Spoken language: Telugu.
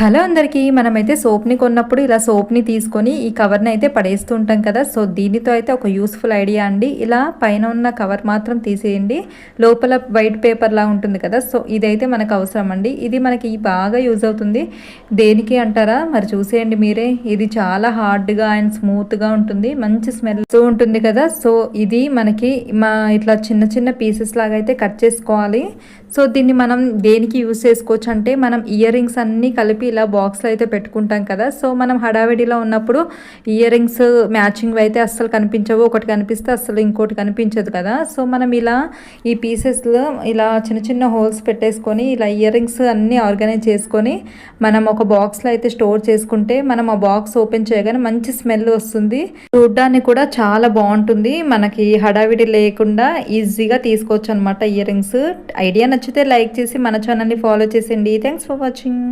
హలో అందరికీ మనమైతే సోప్ని కొన్నప్పుడు ఇలా సోప్ని తీసుకొని ఈ కవర్ని అయితే పడేస్తూ ఉంటాం కదా. సో దీనితో అయితే ఒక యూస్ఫుల్ ఐడియా అండి. ఇలా పైన ఉన్న కవర్ మాత్రం తీసేయండి. లోపల వైట్ పేపర్లా ఉంటుంది కదా. సో ఇదైతే మనకు అవసరం అండి ఇది మనకి బాగా యూజ్ అవుతుంది. దేనికి అంటారా? మరి చూసేయండి మీరే. ఇది చాలా హార్డ్గా అండ్ స్మూత్గా ఉంటుంది. మంచి స్మెల్ ఉంటుంది కదా. సో ఇది మనకి మా ఇట్లా చిన్న చిన్న పీసెస్ లాగా అయితే కట్ చేసుకోవాలి. సో దీన్ని మనం దేనికి యూస్ చేసుకోవచ్చు అంటే మనం ఇయర్ రింగ్స్ అన్నీ కలిపి ఇలా బాక్స్లో అయితే పెట్టుకుంటాం కదా. సో మనం హడావిడిలో ఉన్నప్పుడు ఇయర్ రింగ్స్ మ్యాచింగ్ అయితే అస్సలు కనిపించవు. ఒకటి కనిపిస్తే అస్సలు ఇంకోటి కనిపించదు కదా. సో మనం ఇలా ఈ పీసెస్లో ఇలా చిన్న చిన్న హోల్స్ పెట్టేసుకొని ఇలా ఇయర్ రింగ్స్ అన్నీ ఆర్గనైజ్ చేసుకొని మనం ఒక బాక్స్లో అయితే స్టోర్ చేసుకుంటే మనం ఆ బాక్స్ ఓపెన్ చేయగానే మంచి స్మెల్ వస్తుంది. చూడ్డానికి కూడా చాలా బాగుంటుంది. మనకి హడావిడి లేకుండా ఈజీగా తీసుకోవచ్చు అనమాట ఇయర్ రింగ్స్ ఐడియా నచ్చితే లైక్ చేసి మన ఛానల్ని ఫాలో చేసేయండి. Thanks for watching.